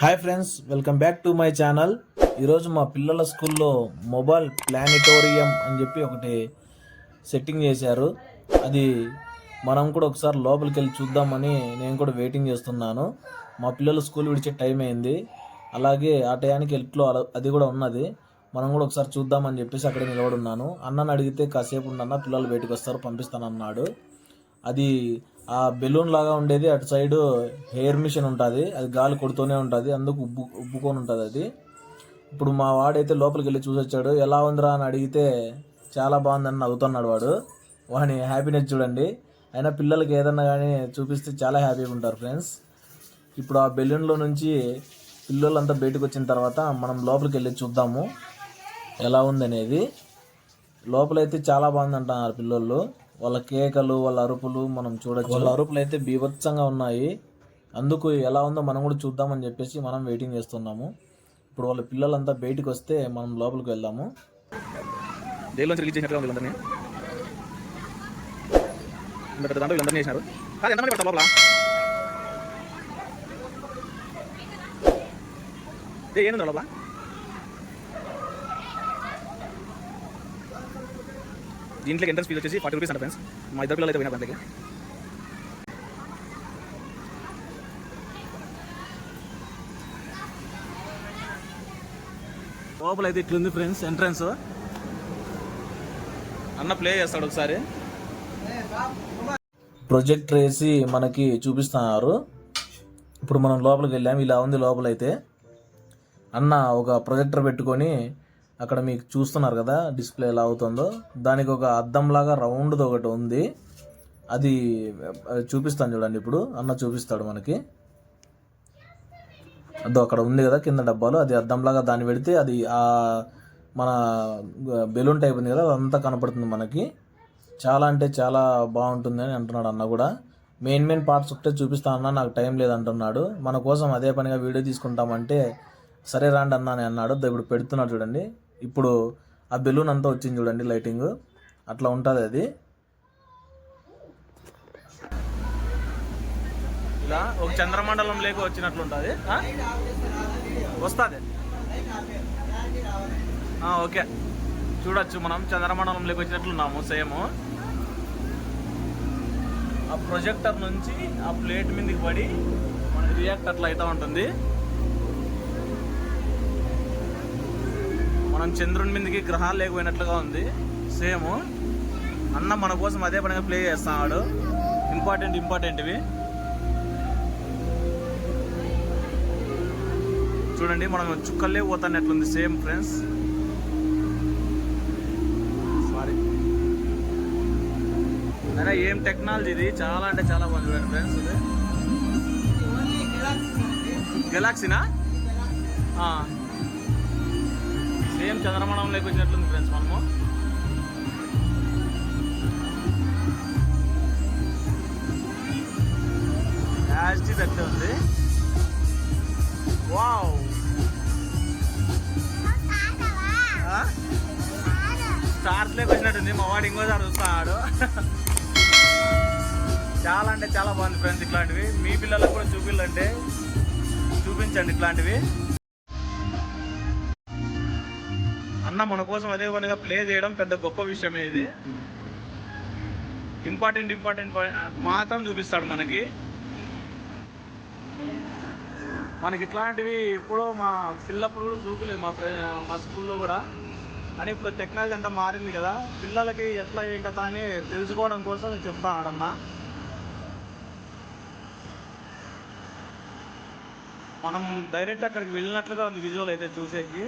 Hi friends welcome back to my channel. ఈరోజు మా పిల్లల స్కూల్లో మొబైల్ ప్లానిటోరియం అని చెప్పి ఒకటి సెట్టింగ్ చేశారు. అది మనం కూడా ఒకసారి లోపలికి వెళ్ళి చూద్దామని నేను కూడా వెయిటింగ్ చేస్తున్నాను. మా పిల్లలు స్కూల్ విడిచే టైం అయింది. అలాగే ఆ టయానికి ఎట్లో అది కూడా ఉన్నది. మనం కూడా ఒకసారి చూద్దామని చెప్పేసి అక్కడ నిలబడి ఉన్నాను. అన్నని అడిగితే కాసేపు ఉండన్న పిల్లలు బయటకు వస్తారు పంపిస్తానన్నాడు. అది ఆ బెలూన్ లాగా ఉండేది అటు సైడ్ హెయిర్ మిషన్ ఉంటుంది అది గాలి కొడుతూనే ఉంటుంది అందుకు ఉబ్బు ఉబ్బుకొని ఉంటుంది అది. ఇప్పుడు మా వాడైతే లోపలికి వెళ్ళి చూసొచ్చాడు ఎలా ఉందిరా? అని అడిగితే చాలా బాగుందని నవ్వుతున్నాడు వాడు. వాని హ్యాపీనెస్ చూడండి. అయినా పిల్లలకి ఏదన్నా కానీ చూపిస్తే చాలా హ్యాపీగా ఉంటారు ఫ్రెండ్స్. ఇప్పుడు ఆ బెలూన్లో నుంచి పిల్లలంతా బయటకు వచ్చిన తర్వాత మనం లోపలికి వెళ్ళి చూద్దాము ఎలా ఉందనేది. లోపలైతే చాలా బాగుందంటున్నారు పిల్లోళ్ళు. పిల్లలు వాళ్ళ కేకలు వాళ్ళ అరుపులు మనం చూడొచ్చు. వాళ్ళ అరుపులు అయితే బీభత్సంగా ఉన్నాయి. అందుకు ఎలా ఉందో మనం కూడా చూద్దామని చెప్పేసి మనం వెయిటింగ్ చేస్తున్నాము. ఇప్పుడు వాళ్ళ పిల్లలంతా బయటికి వస్తే మనం లోపలికి వెళ్దాము. జైల్లోంచి రిలీజ్ చేసినట్టుగా ఉంది వీళ్ళందరినీ ఇంత పెద్ద దాంట్లో వీళ్ళందరినీ చేసినారు కాదు ఎంతమంది పడతారు లోపల ఏ ఏంది లోపల దీంట్లోకి ఎంట్రన్స్ ఫీజు వచ్చేసి ఫార్టీ రూపీస్ అంట ఫ్రెండ్స్ మా ఇద్దరు పిల్లలు అయితే పోయినా దాంట్లోకి. లోపల అయితే ఇట్లుంది ఫ్రెండ్స్ ఎంట్రన్స్ అన్న ప్లే చేస్తాడు ఒకసారి. ప్రొజెక్టర్ వేసి మనకి చూపిస్తున్నారు. ఇప్పుడు మనం లోపలికి వెళ్ళాము ఇలా ఉంది లోపలైతే. అన్న ఒక ప్రొజెక్టర్ పెట్టుకొని అక్కడ మీకు చూస్తున్నారు కదా డిస్ప్లే ఎలా అవుతుందో. దానికి ఒక అద్దంలాగా రౌండ్ది ఒకటి ఉంది. అది చూపిస్తాను చూడండి ఇప్పుడు. అన్న చూపిస్తాడు మనకి. అదో అక్కడ ఉంది కదా కింద డబ్బాలు. అది అద్దంలాగా దాన్ని పెడితే అది ఆ మన బెలూన్ టైప్ ఉంది కదా అదంతా కనపడుతుంది మనకి. చాలా అంటే చాలా బాగుంటుంది అని అంటున్నాడు అన్న కూడా. మెయిన్ మెయిన్ పార్ట్స్ ఒకటే చూపిస్తానన్నా నాకు టైం లేదంటున్నాడు మన కోసం అదే పనిగా వీడియో తీసుకుంటామంటే సరే రాండి అన్నా అని అన్నాడు. ఇప్పుడు పెడుతున్నాడు చూడండి. ఇప్పుడు ఆ బెలూన్ అంతా వచ్చింది చూడండి లైటింగ్. అట్లా ఉంటుంది అది. ఇలా ఒక చంద్రమండలం లేక వచ్చినట్లు ఉంటుంది. వస్తుంది. ఓకే. చూడొచ్చు మనం చంద్రమండలం లేక వచ్చినట్లున్నాము సేమ్. ఆ ప్రొజెక్టర్ నుంచి ఆ ప్లేట్ మీదకి పడి మనకి రియాక్ట్ అట్లా అవుతూ ఉంటుంది. మనం చంద్రుని మీదకి గ్రహాలు లేకపోయినట్లుగా ఉంది. సేమ్ అన్న మన కోసం అదే పనిగా ప్లే చేస్తున్నాడు. ఇంపార్టెంట్ ఇంపార్టెంట్ ఇవి. చూడండి మనం చుక్కలే పోతానట్లుంది సేమ్ ఫ్రెండ్స్ సారీ అయినా ఏం టెక్నాలజీ ఇది? చాలా అంటే చాలా బాగుంది చూడండి ఫ్రెండ్స్ ఇది. గెలాక్సీనా సేమ్ చంద్రమణం వచ్చినట్లుంది ఫ్రెండ్స్ మనము. యాస్టీ దగ్గర ఉంది. వావ్. స్టార్స్ లేక వచ్చినట్టుంది. మా వాడు ఇంకోసారి చూస్తున్నాడు చాలా అంటే చాలా బాగుంది ఫ్రెండ్స్ ఇట్లాంటివి. మీ పిల్లలకు కూడా చూపిల్లంటే చూపించండి ఇట్లాంటివి. అన్న మన కోసం అదే పనిగా ప్లే చేయడం పెద్ద గొప్ప విషయమే ఇది. ఇంపార్టెంట్ ఇంపార్టెంట్ మాత్రం చూపిస్తాడు మనకి. మనకి ఇట్లాంటివి ఇప్పుడు మా పిల్లప్పుడు కూడా చూపలేదు మా మా స్కూల్లో కూడా. కానీ ఇప్పుడు టెక్నాలజీ అంతా మారింది కదా పిల్లలకి ఎట్లా ఏం కదా అని తెలుసుకోవడం కోసం నేను చెప్తాను మనం డైరెక్ట్ అక్కడికి వెళ్ళినట్లుగా ఉంది విజువల్ అయితే చూసేకి.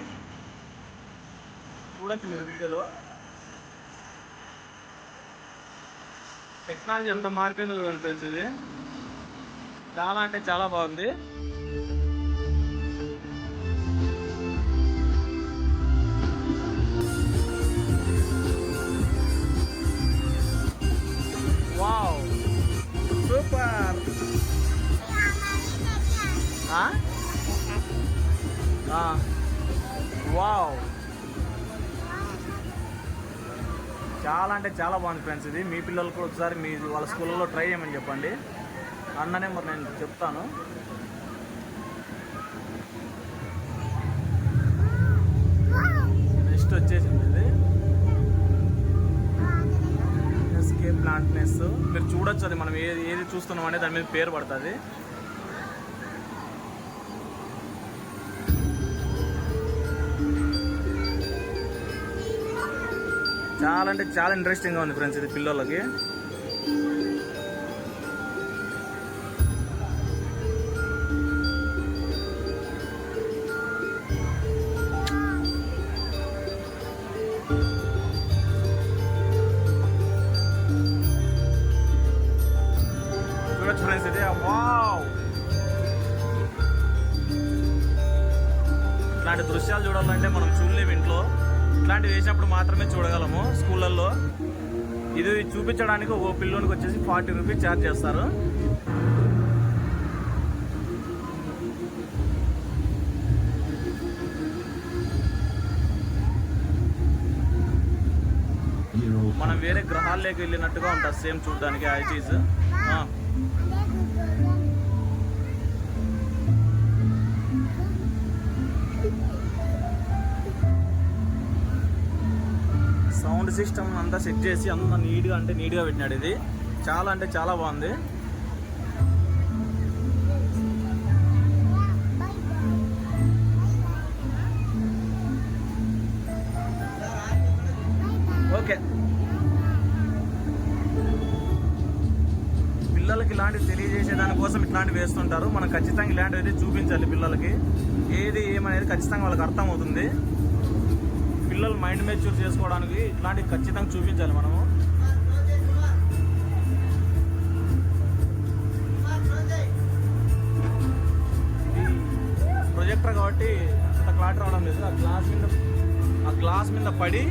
చూడొచ్చు మీరు వీడియోలో. టెక్నాలజీ ఎంత మారిపోయిందో అనిపించింది చాలా అంటే చాలా బాగుంది. చాలా అంటే చాలా బాగుంది ఫ్రెండ్స్ ఇది. మీ పిల్లలు కూడా ఒకసారి మీ వాళ్ళ స్కూల్లో ట్రై చేయమని చెప్పండి. అన్ననే మరి నేను చెప్తాను. నెక్స్ట్ వచ్చేసింది ఇది. ఎస్కే ప్లాంట్నెస్ మీరు చూడొచ్చు అది మనం ఏది ఏది చూస్తున్నాం అనేది దాని మీద పేరు పడుతుంది. చాలా అంటే చాలా ఇంట్రెస్టింగ్గా ఉంది ఫ్రెండ్స్ ఇది పిల్లలకి ఫ్రెండ్స్ ఇది. వావ్! ఇట్లాంటి దృశ్యాలు చూడాలంటే మనం చూడలేము ఇంట్లో. ఇట్లాంటివి వేసినప్పుడు మాత్రమే చూడగలము స్కూళ్ళల్లో. ఇది చూపించడానికి ఒక పిల్లోనికి వచ్చేసి ఫార్టీ రూపీస్ ఛార్జ్ చేస్తారు. మనం వేరే గ్రహాల్లోకి వెళ్ళినట్టుగా ఉంటుంది సేమ్ చూడడానికి ఐటీస్. సౌండ్ సిస్టమ్ అంతా సెట్ చేసి అంత నీట్గా అంటే నీట్గా పెట్టినాడు ఇది. చాలా అంటే చాలా బాగుంది. ఓకే. పిల్లలకి ఇలాంటివి తెలియజేసే దానికోసం ఇట్లాంటివి వేస్తుంటారు. మనం ఖచ్చితంగా ఇలాంటివి అయితే చూపించాలి పిల్లలకి. ఏది ఏమనేది ఖచ్చితంగా వాళ్ళకి అర్థమవుతుంది. పిల్లలు మైండ్ మెచ్యూర్ చేసుకోవడానికి ఇట్లాంటివి ఖచ్చితంగా చూపించాలి మనము. ప్రొజెక్టర్ కాబట్టి అంత క్లాట్ రావడం లేదు. ఆ గ్లాస్ మీద ఆ గ్లాస్ మీద పడి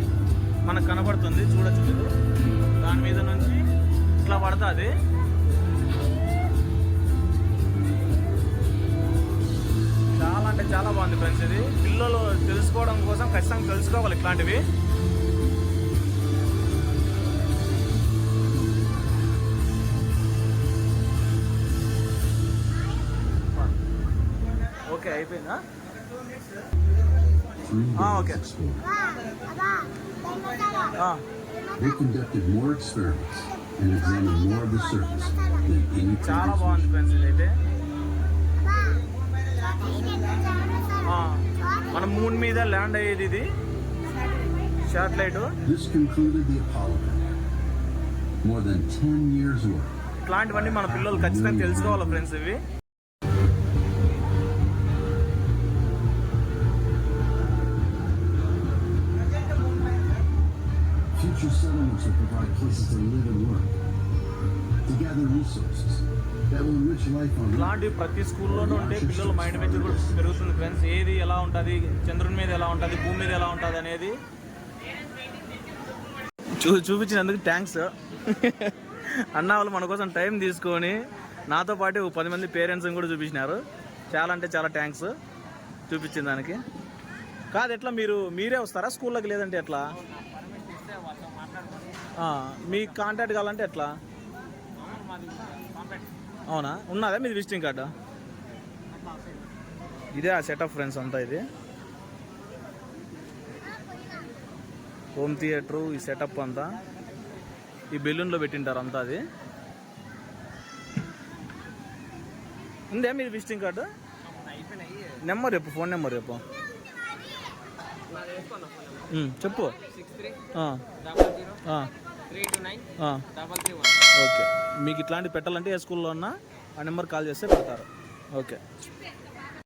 మనకు కనబడుతుంది చూడొచ్చు మీరు. దాని మీద నుంచి ఇట్లా పడుతుంది. ఉంది ఫ్రెండ్స్ ఇది. పిల్లలు తెలుసుకోవడం కోసం ఖచ్చితంగా తెలుసుకోవాలి ఇట్లాంటివి. ఓకే అయిపోయిందా? ఓకే. చాలా బాగుంది ఫ్రెండ్స్ అయితే మన మూన్ మీద ల్యాండ్ అయ్యేది ఇది satellite This concluded the Apollo program. More than 10 years' work. ఇట్లాంటివన్నీ మన పిల్లలు ఖచ్చితంగా తెలుసుకోవాలి ఫ్రెండ్స్ ఇవి Future settlements will provide places to live and work, to gather resources ఇలాంటివి ప్రతి స్కూల్లోనూ ఉంటే పిల్లల మైండ్ మెచ్యూర్ కూడా పెరుగుతుంది ఫ్రెండ్స్. ఏది ఎలా ఉంటుంది చంద్రుని మీద ఎలా ఉంటుంది భూమి మీద ఎలా ఉంటుంది అనేది చూ చూపించినందుకు థ్యాంక్స్ అన్న వాళ్ళు మన కోసం టైం తీసుకొని నాతో పాటు పది మంది పేరెంట్స్ని కూడా చూపించినారు. చాలా అంటే చాలా థ్యాంక్స్ చూపించిన దానికి. కాదు ఎట్లా మీరు మీరే వస్తారా స్కూల్లోకి లేదంటే ఎట్లా? మీకు కాంటాక్ట్ కావాలంటే ఎట్లా? అవునా? ఉన్నదా మీది విజిటింగ్ కార్డు? ఇదే ఆ సెటప్ ఫ్రెండ్స్ అంతా ఇది. హోమ్ థియేటరు ఈ సెటప్ అంతా. ఈ బెలూన్లో పెట్టింటారు అంతా అది. ఉందే మీది విజిటింగ్ కార్డు? నెంబర్ చెప్పు ఫోన్ నెంబర్ చెప్పు. చెప్పు. ఓకే. మీకు ఇట్లాంటి పెట్టాలంటే ఏ స్కూల్లో ఉన్నా ఆ నెంబర్ కాల్ చేస్తే పెడతారు ఓకే.